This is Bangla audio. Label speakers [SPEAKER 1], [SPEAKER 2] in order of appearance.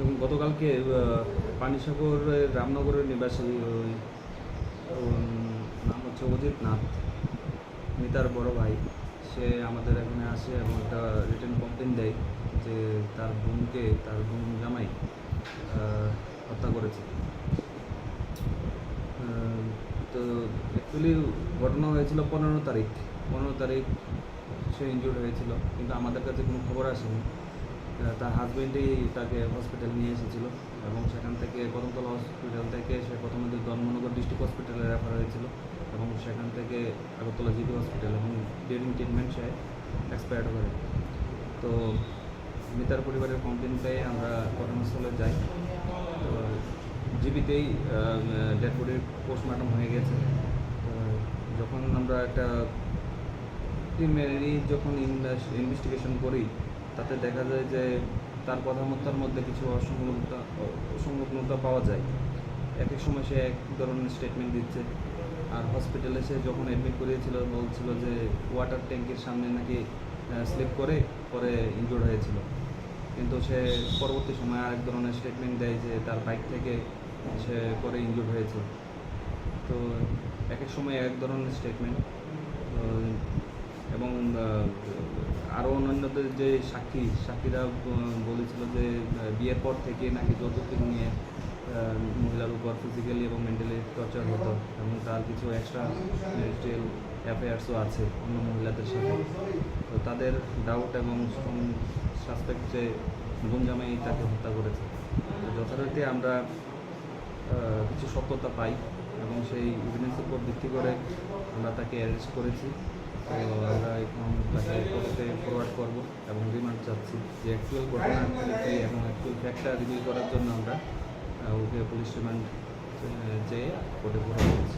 [SPEAKER 1] এবং গতকালকে পানিসাগরের রামনগরের নিবাসী, ওই নাম হচ্ছে অজিত নাথ মিতার বড় ভাই। সে আমাদের এখানে আসে এবং একটা রিটার্ন কমপ্লেন দেয় যে তার বোনকে, তার বোন জামাই হত্যা করেছে। তো অ্যাকচুয়ালি ঘটনা হয়েছিল পনেরো তারিখ। পনেরো তারিখ সে ইনজুর্ড হয়েছিল, কিন্তু আমাদের কাছে কোনো খবর আসেনি। তার হাজবেন্ডই তাকে হসপিটাল নিয়ে এসেছিল এবং সেখান থেকে কদমতলা হসপিটাল থেকে সে প্রথমে ধর্মনগর ডিস্ট্রিক্ট হসপিটালে রেফার হয়েছিল এবং সেখান থেকে আগরতলা জিবি হসপিটাল এবং ডিউরিং ট্রিটমেন্ট সে এক্সপায়ার্ড করে তো মিতার পরিবারের কমপ্লেন পেয়ে আমরা ঘটনাস্থলে যাই। তো জিবিতেই ডেড বডির পোস্টমর্টম হয়ে গেছে। তো যখন আমরা একটা প্রিলিমিনারি যখন ইনভেস্টিগেশন করি তাতে দেখা যায় যে তার কথাবার্তার মধ্যে কিছু অসংলগ্নতা অসংলগ্নতা পাওয়া যায়। এক এক সময় সে এক ধরনের স্টেটমেন্ট দিচ্ছে। আর হসপিটালে সে যখন অ্যাডমিট করিয়েছিল, বলছিল যে ওয়াটার ট্যাঙ্কের সামনে নাকি স্লিপ করে, পরে ইনজোর্ড হয়েছিল। কিন্তু সে পরবর্তী সময় আরেক ধরনের স্টেটমেন্ট দেয় যে তার বাইক থেকে সে পরে ইনজোর্ড হয়েছে। তো এক এক সময় এক ধরনের স্টেটমেন্ট এবং আরও অন্যান্যদের যে সাক্ষী, সাক্ষীরা বলেছিল যে বিয়ের পর থেকে নাকি যৌতুক নিয়ে মহিলার উপর ফিজিক্যালি এবং মেন্টালি টর্চার হতো এবং তার কিছু এক্সট্রা ম্যারিটাল অ্যাফেয়ার্সও আছে অন্য মহিলাদের সাথে। তো তাদের ডাউট এবং সাসপেক্ট যে গুঞ্জামাই তাকে হত্যা করেছে। যথারীতি আমরা কিছু সত্যতা পাই এবং সেই ইভিডেন্সের উপর ভিত্তি করে আমরা তাকে অ্যারেস্ট করেছি। তো আমরা এখন তাকে কোর্টে ফরওয়ার্ড করব এবং রিমান্ড চাচ্ছি যে অ্যাকচুয়াল ঘটনা কি এবং অ্যাকচুয়াল ফ্যাক্টটা রিভিল করার জন্য আমরা ওকে পুলিশ রিমান্ড যেয়ে কোর্টে ফরওয়ার্ড